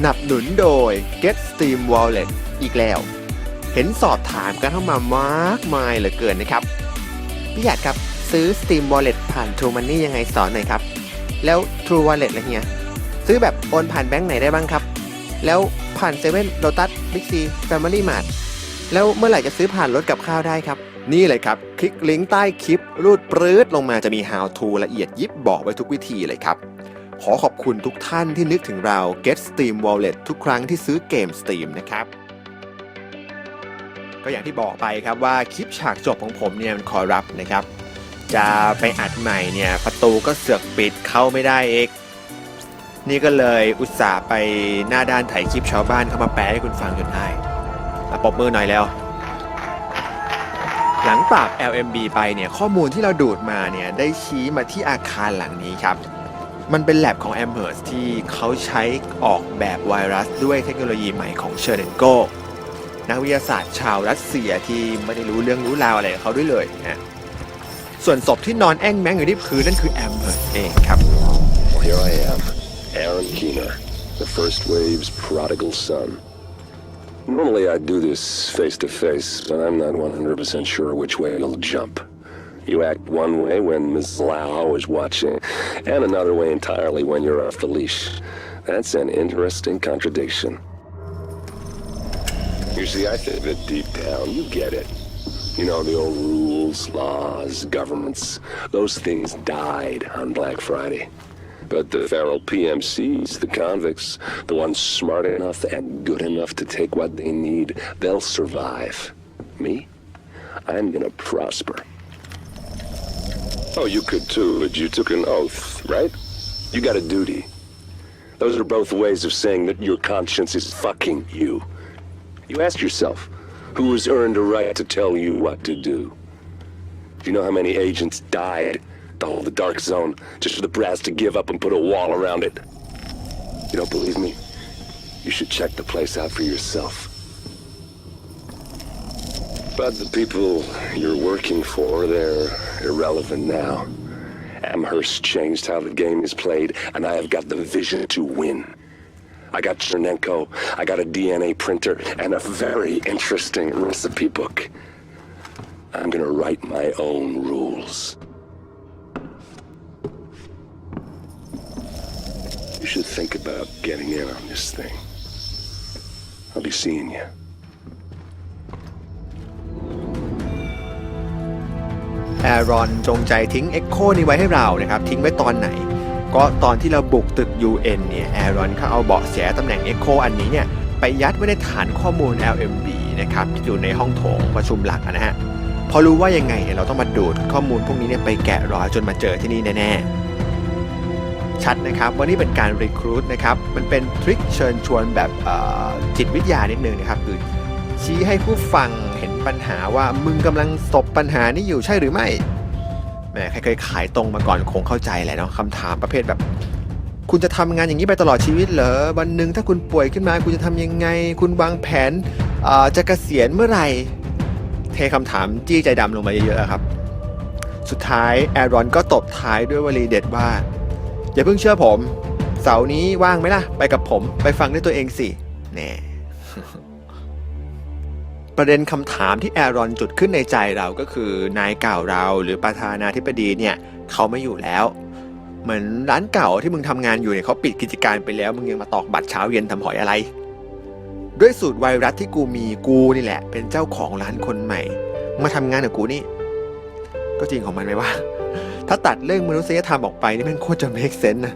หนับหนุนโดย Get Steam Wallet อีกแล้ว เห็นสอบถามกันเข้ามามากมายเหลือเกินนะครับ พี่หยาดครับซื้อ Steam Wallet ผ่าน True Money ยังไงสอนหน่อยครับ แล้ว True Wallet ละเฮียซื้อแบบโอนผ่านแบงค์ไหนได้บ้างครับ แล้วผ่านเซเว่นโ o ตัสบิ๊กซีแฟมิลี่มาร์ทแล้วเมื่อไหร่จะซื้อผ่านรถกับข้าวได้ครับนี่เลยครับ คลิกลิงก์ใต้คลิป รูดปรื๊ดลงมาจะมี How to ละเอียดยิบบอกไว้ทุกวิธีเลยครับ ขอขอบคุณทุกท่านที่นึกถึงเรา Get Steam Wallet ทุกครั้งที่ซื้อเกม Steam นะครับ ก็อย่างที่บอกไปครับว่าคลิปฉากจบของผมเนี่ยมันคอรับนะครับ จะไปอัดใหม่เนี่ยประตูก็เสือกปิดเข้าไม่ได้เองนี่ก็เลยอุตส่าห์ไปหน้าด้านถ่ายคลิปชาวบ้านเข้ามาแปลให้คุณฟังจนได้อะปรบมือหน่อยแล้ว หลังปราบ LMB ไปเนี่ยข้อมูลที่เราดูดมาเนี่ยได้ชี้มาที่อาคารหลังนี้ครับ มันเป็นแลบของ Amherst ที่เขาใช้ออกแบบไวรัสด้วยเทคโนโลยีใหม่ของเชอร์เ n นโกนักวิทยาศาสตร์ชาวรัสเซียที่ไม่ได้รู้เรื่องรู้ราวอะไรกับเขาด้วยเลยนะ ส่วนศพที่นอนแอ่งแมงอยู่ที่พื้นนั่นคือ a m h e r s เองครับ Here I am, Aaron Keener, the first wave's prodigal son. Normally I'd do this face to face, but I'm not 100% sure which way it'll jump. You act one way when Ms. Lau is watching, and another way entirely when you're off the leash. That's an interesting contradiction. You see, I think that deep down, you get it. You know, the old rules, laws, governments, those things died on Black Friday. But the feral PMCs, the convicts, the ones smart enough and good enough to take what they need, they'll survive. Me? I'm gonna prosper. Oh, you could too, but you took an oath, right? You got a duty. Those are both ways of saying that your conscience is fucking you. You ask yourself, who has earned a right to tell you what to do? Do you know how many agents died hold the dark zone just for the brass to give up and put a wall around it? You don't believe me? You should check the place out for yourself. But the people you're working for, they're irrelevant now. Amherst changed how the game is played, and I have got the vision to win. I got Chernenko, I got a DNA printer, and a very interesting recipe book. I'm gonna write my own rules. You should think about getting in on this thing. I'll be seeing you. แอรอนจงใจทิ้ง Echo นี้ไว้ให้เรานะครับ ทิ้งไว้ตอนไหน ก็ตอนที่เราบุกตึก UN เนี่ยแอรอนเขาเอาเบาะแสตำแหน่ง Echo อันนี้เนี่ยไปยัดไว้ในฐานข้อมูล LMB นะครับที่อยู่ในห้องโถงประชุมหลักนะฮะพอรู้ว่ายังไงเนี่ยเราต้องมาดูดข้อมูลพวกนี้เนี่ยไปแกะรอยจนมาเจอที่นี่แน่ๆ ชัดนะครับว่านี่เป็นการรีครูดนะครับมันเป็นทริคเชิญชวนแบบจิตวิทยานิดนึงนะครับคือชี้ให้ผู้ฟัง เห็นปัญหาว่ามึงกำลังสบปัญหานี้อยู่ใช่หรือไม่แหมใครเคยขายตรงมาก่อนคงเข้าใจแหละเนาะคำถามประเภทแบบ คุณจะทำงานอย่างนี้ไปตลอดชีวิตเหรอวันหนึ่งถ้าคุณป่วยขึ้นมาคุณจะทำยังไง คุณวางแผนเอ่อจะเกษียณเมื่อไหร่เทคำถามจี้ใจดำลงมาเยอะๆครับ สุดท้ายแอรอนก็ตบท้ายด้วยวลีเด็ดว่า อย่าเพิ่งเชื่อผม เสาร์นี้ว่างไหมล่ะ ไปกับผม ไปฟังด้วยตัวเองสิแน่ ประเด็นคำถามที่แอรอนจุดขึ้นในใจเราก็คือนายเก่าเราหรือประธานาธิบดีเนี่ยเขาไม่อยู่แล้ว เหมือนร้านเก่าที่มึงทำงานอยู่เนี่ยเขาปิดกิจการไปแล้ว มึงยังมาตอกบัตรเช้าเย็นทำหอยอะไร ด้วยสูตรไวรัสที่กูมีกูนี่แหละ เป็นเจ้าของร้านคนใหม่ มาทำงานกับกูนี่ ก็จริงของมันไหมว่า ถ้าตัดเรื่องมนุษยธรรมออกไปนี่มันโคตรจะ make sense นะ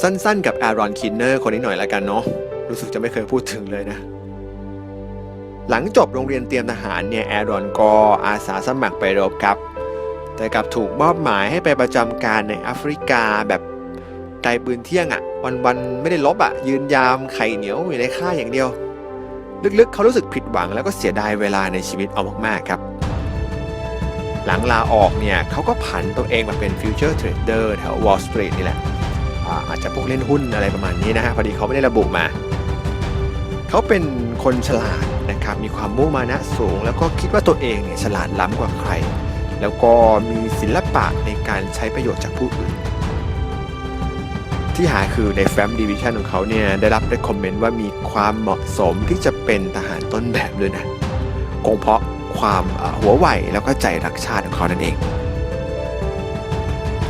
สั้นๆ กับแอรอนคินเนอร์คนนี้หน่อยละกันเนาะรู้สึกจะไม่เคยพูดถึงเลยนะ หลังจบโรงเรียนเตรียมทหารเนี่ยแอรอนก็อาสาสมัครไปรบครับ แต่กลับถูกมอบหมายให้ไปประจำการในแอฟริกาแบบไกลปืนเที่ยงอะ่ะ วันๆไม่ได้ลบอะ่ะ ยืนยามไข่เหนียวอยู่ในค่ายอย่างเดียว ลึกๆ เขารู้สึกผิดหวังแล้วก็เสียดายเวลาในชีวิตเอามากๆครับ หลังลาออกเนี่ยเขาก็ผันตัวเองมาเป็นฟิวเจอร์เทรดเดอร์แถววอล l สตรีทนี่แหละอาจจะพวกเล่นหุ้นอะไรประมาณนี้นะฮะพอดีเขาไม่ได้ระบุมา เขาเป็นคนฉลาดนะครับ มีความมุ่งมานะสูง แล้วก็คิดว่าตัวเองเนี่ยฉลาดล้ำกว่าใคร แล้วก็มีศิลปะในการใช้ประโยชน์จากผู้อื่น ที่หาคือในแฟ้มดิวิชันของเขาเนี่ยได้รับได้คอมเมนต์ว่ามีความเหมาะสมที่จะเป็นทหารต้นแบบด้วยนะคงเพราะความหัวไหวแล้วก็ใจรักชาติของเขานั่นเอง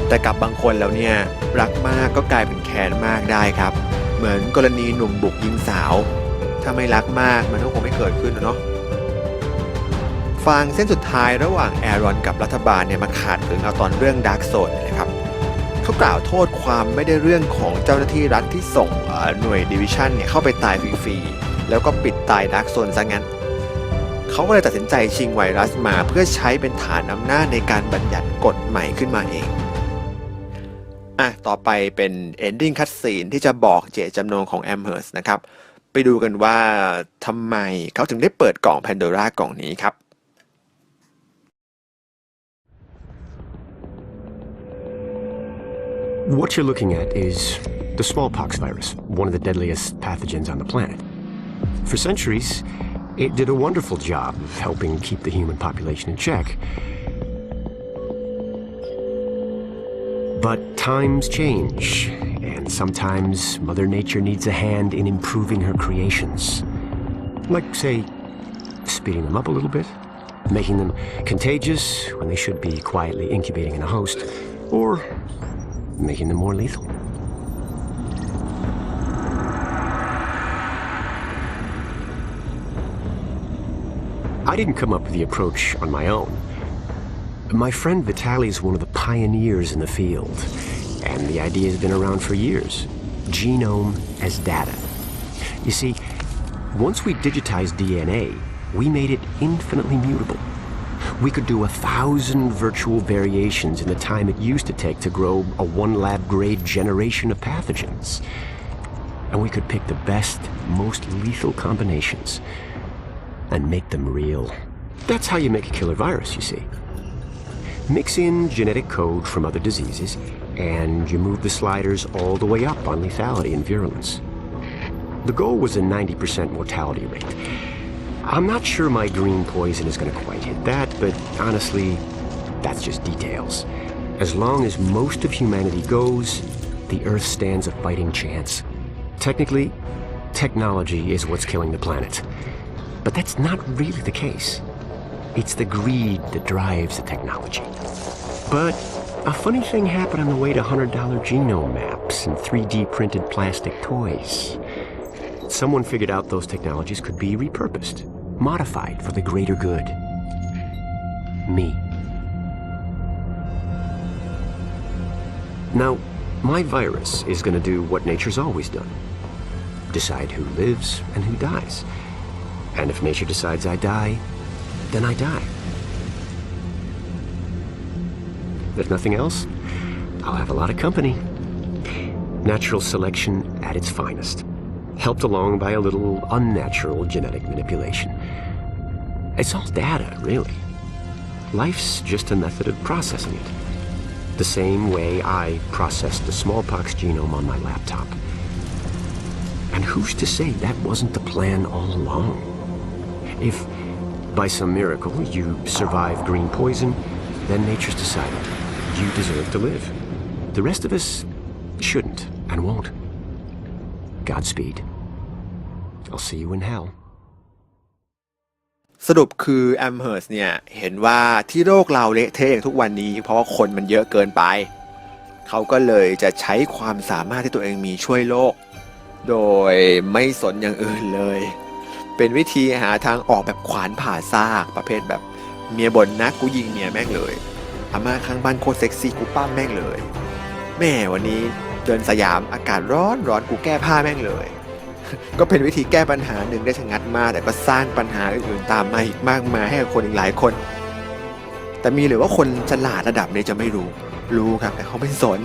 แต่กับบางคนแล้วเนี่ยรักมากก็กลายเป็นแค้นมากได้ครับ เหมือนกรณีหนุ่มบุกยิงสาว ถ้าไม่รักมากมันก็คงไม่เกิดขึ้นนะเนาะฟางเส้นสุดท้ายระหว่างแอรอนกับรัฐบาลเนี่ยมาขาดถึงเอาตอนเรื่องดาร์กโซนนี่แหละครับเขากล่าวโทษความไม่ได้เรื่องของเจ้าหน้าที่รัฐที่ส่งหน่วยดิวิชันเนี่ยเข้าไปตายฟรีๆ แล้วก็ปิดตายดาร์กโซนซะงั้น เขาก็เลยตัดสินใจชิงไวรัสมาเพื่อใช้เป็นฐานอำนาจในการบัญญัติกฎใหม่ขึ้นมาเอง อะ ต่อไปเป็น ending cutscene ที่จะบอกเจตจำนงของแอมเฮิร์สนะครับ ไปดูกันว่าทำไมเขาถึงได้เปิดกล่องแพนโดรากล่องนี้ครับ What you're looking at is the smallpox virus, one of the deadliest pathogens on the planet. For centuries, it did a wonderful job of helping keep the human population in check. But times change, sometimes Mother Nature needs a hand in improving her creations. Like, say, speeding them up a little bit, making them contagious when they should be quietly incubating in a host, or making them more lethal. I didn't come up with the approach on my own. My friend Vitaly is one of the pioneers in the field, and the idea has been around for years. Genome as data. You see, once we digitized DNA, we made it infinitely mutable. We could do a thousand virtual variations in the time it used to take to grow a one lab grade generation of pathogens. And we could pick the best, most lethal combinations and make them real. That's how you make a killer virus, you see. Mix in genetic code from other diseases, and you move the sliders all the way up on lethality and virulence. The goal was a 90% mortality rate. I'm not sure my green poison is going to quite hit that, but honestly, that's just details. As long as most of humanity goes, the Earth stands a fighting chance. Technically, technology is what's killing the planet. But that's not really the case. It's the greed that drives the technology. But a funny thing happened on the way to $100 genome maps and 3D printed plastic toys. Someone figured out those technologies could be repurposed, modified for the greater good. Me. Now, my virus is going to do what nature's always done decide who lives and who dies. And if nature decides I die, then I die. If nothing else, I'll have a lot of company. Natural selection at its finest, helped along by a little unnatural genetic manipulation. It's all data, really. Life's just a method of processing it. The same way I processed the smallpox genome on my laptop. And who's to say that wasn't the plan all along? If, by some miracle, you survive green poison, then nature's decided you deserve to live. The rest of us shouldn't and won't. Godspeed. I'll see you in hell. สรุปคือแอมเฮิร์สเนี่ยเห็นว่าที่โลกเราเละเทะอย่างทุกวันนี้ เพราะว่าคนมันเยอะเกินไป เขาก็เลยจะใช้ความสามารถที่ตัวเองมีช่วยโลก โดยไม่สนอย่างอื่นเลย เป็นวิธีหาทางออกแบบขวานผ่าซากประเภทแบบเมียบ่นนะกูยิงเมียแม่งเลย อาม่าข้างบ้านโคตรเซ็กซี่กูป้ามแม่งเลย แม่วันนี้เดินสยามอากาศร้อนร้อนกูแก้ผ้าแม่งเลย ก็เป็นวิธีแก้ปัญหาหนึ่งได้ชะงัดมากแต่ก็สร้างปัญหาอื่นๆตามมาอีกมากมายให้กับคนอีกหลายคน แต่มีหรือว่าคนฉลาดระดับนี้จะไม่รู้ รู้ครับแต่เขาไม่สน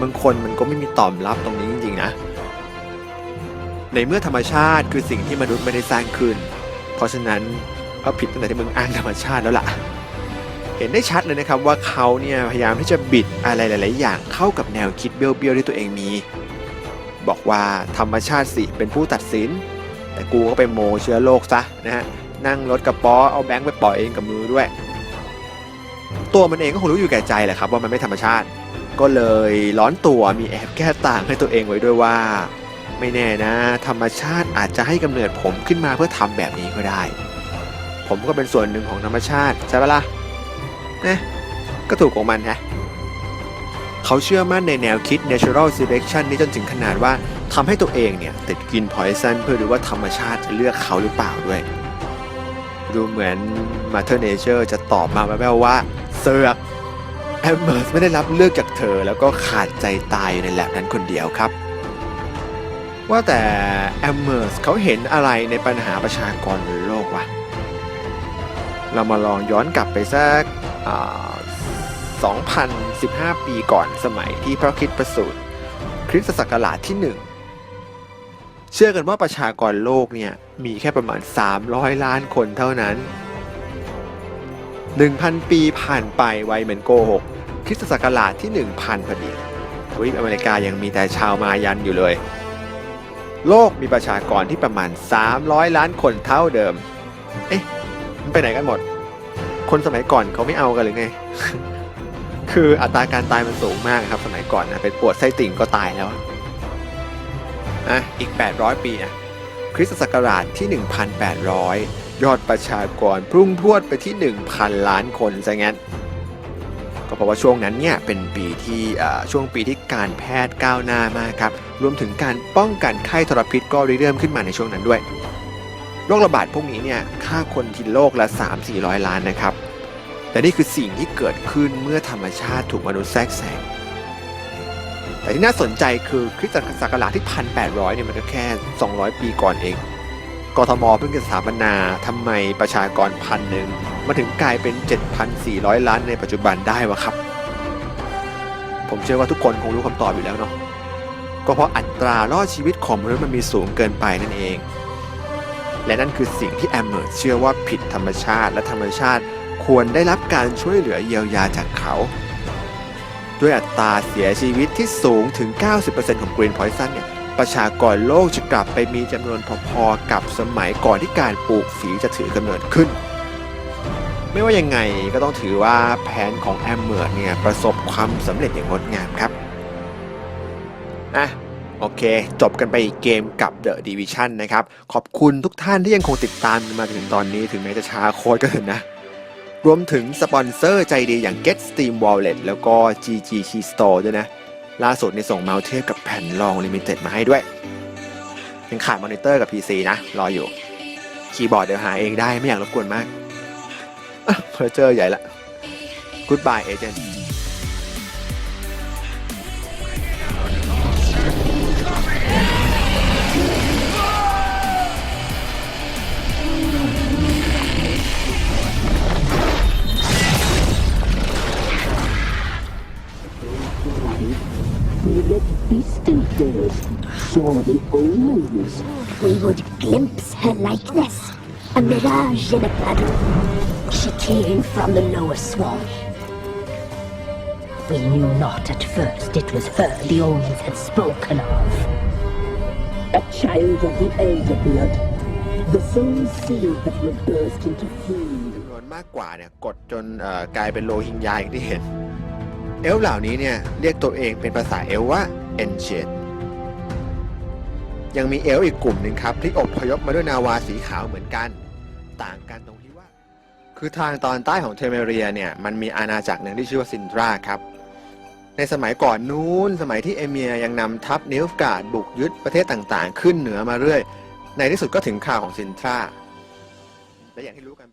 บางคนมันก็ไม่มีตอบรับตรงนี้จริงๆนะในเมื่อธรรมชาติคือสิ่งที่มนุษย์ไม่ได้สร้างขึ้น เพราะฉะนั้นก็ผิดตั้งแต่ที่มึงอ้างธรรมชาติแล้วล่ะ เห็นได้ชัดเลยนะครับว่าเขาเนี่ยพยายามที่จะบิดอะไรหลาย ๆ อย่างเข้ากับแนวคิดเบี้ยว ๆ ที่ตัวเองมี บอกว่าธรรมชาติสิเป็นผู้ตัดสิน แต่กูก็ไปโมเชื้อโรคซะนะฮะนั่งรถกระป๋อเอาแบงค์ไปปล่อยเองกับมือด้วย ตัวมันเองก็คงรู้อยู่แก่ใจแหละครับว่ามันไม่ธรรมชาติ ก็เลยร้อนตัวมีแอบแก้ต่างให้ตัวเองไว้ด้วยว่า ไม่แน่นะ ธรรมชาติอาจจะให้กำเนิดผมขึ้นมาเพื่อทำแบบนี้ก็ได้ ผมก็เป็นส่วนหนึ่งของธรรมชาติใช่ปะล่ะ นะก็ถูกของมันฮะเขาเชื่อมั่นในแนวคิด natural selection นี้จนถึงขนาดว่าทำให้ตัวเองเนี่ย ติดกิน poison เพื่อดูว่าธรรมชาติจะเลือกเขาหรือเปล่าด้วย ดูเหมือน Mother Nature จะตอบมาแว่วๆว่าเสือกแอมเมอร์สไม่ได้รับเลือกจากเธอแล้วก็ขาดใจตายอยู่ในแลบนั้นคนเดียวครับ ว่าแต่แอมเมอร์สเขาเห็นอะไรในปัญหาประชากรบนโลกวะเรามาลองย้อนกลับไปสัก 2,015 ปีก่อนสมัยที่พระคริสต์ประสูติคริสตศักราชที่ 1 เชื่อกันว่าประชากรโลกเนี่ยมีแค่ประมาณ 300 ล้านคนเท่านั้น 1,000 ปีผ่านไปไวเหมือนโกหกคริสตศักราชที่ 1,000พอดีทวีปอเมริกายังมีแต่ชาวมายันอยู่เลย โลกมีประชากรที่ประมาณ 300 ล้านคนเท่าเดิม เอ๊ะมันไปไหนกันหมด คนสมัยก่อนเขาไม่เอากันหรือไง คืออัตราการตายมันสูงมากครับ สมัยก่อนนะเป็นปวดไส้ติ่งก็ตายแล้วอะอีก 800 ปีนะคริสตศักราชที่ 1,800 ยอดประชากรพุ่งพรวดไปที่ 1,000 ล้านคนซะงั้นก็เพราะว่าช่วงนั้นเนี่ยเป็นปีที่ช่วงปีที่การแพทย์ก้าวหน้ามากครับ รวมถึงการป้องกันไข้ทรพิษก็เริ่มขึ้นมาในช่วงนั้นด้วย โรคระบาดพวกนี้เนี่ยฆ่าคนทีโลกละ 3-400 ล้านนะครับ แต่นี่คือสิ่งที่เกิดขึ้นเมื่อธรรมชาติถูกมนุษย์แทรกแซงแต่ที่น่าสนใจคือคริสตศักราชที่ 1,800 เนี่ยมันก็แค่ 200 ปีก่อนเองกทมเพิ่งจะสถาปนาทำไมประชากรพันหนึ่งมาถึงกลายเป็น 7,400 ล้านในปัจจุบันได้วะครับ ผมเชื่อว่าทุกคนคงรู้คำตอบอยู่แล้วเนาะก็เพราะอัตรารอดชีวิตของมนุษย์มันมีสูงเกินไปนั่นเอง และนั่นคือสิ่งที่แอมเมอร์เชื่อว่าผิดธรรมชาติและธรรมชาติ ควรได้รับการช่วยเหลือเยียวยาจากเขา ด้วยอัตราเสียชีวิตที่สูงถึง 90%ของกรีนพอยซันเนี่ยประชากรโลกจะกลับไปมีจำนวนพอๆกับสมัยก่อนที่การปลูกฝีจะถือกำเนิดขึ้น ไม่ว่ายังไงก็ต้องถือว่าแผนของแอมเมอร์เนี่ยประสบความสำเร็จอย่างงดงามครับอะโอเค จบกันไปอีกเกมกับ The Division นะครับ ขอบคุณทุกท่านที่ยังคงติดตามมาถึงตอนนี้ถึงแม้จะช้าโค้ดก็เถอะนะ รวมถึงสปอนเซอร์ใจดีอย่าง Get Steam Wallet แล้วก็ GG Key Store ด้วยนะ ล่าสุดในส่งเมาส์เทปกับแผ่นรองลิมิเต็ดมาให้ด้วย ยังขาดมอนิเตอร์กับ PC นะ รออยู่ คีย์บอร์ดเดี๋ยวหาเองได้ไม่อยากรบกวนมากเพอเจอใหญ่ละ Goodbye Agent We let distant days saw the omens. We would glimpse her likeness, a mirage in a puddle. She came from the lower swamp. We knew not at first it was her the omens had spoken of. A child of the elder blood. The same seed that would burst into flame. จำนวนมากกว่าเนี่ยกดจนเอ่อกลายเป็นโลหิงยาอย่างที่เห็น เอลเหล่านี้เนี่ยเรียกตัวเองเป็นภาษาเอลว่าเอนเชนยังมีเอลอีกกลุ่มหนึ่งครับ ที่อบพยพมาด้วยนาวาสีขาวเหมือนกัน ต่างกันตรงที่ว่า คือทางตอนใต้ของเทเมเรียเนี่ยมันมีอาณาจักรหนึ่งที่ชื่อว่าซินตราครับ ในสมัยก่อนนู้นสมัยที่เอเมียยังนำทัพนิลฟกาดบุกยึดประเทศต่างๆ ขึ้นเหนือมาเรื่อย ในที่สุดก็ถึงข่าวของซินทราและอย่างที่รู้กัน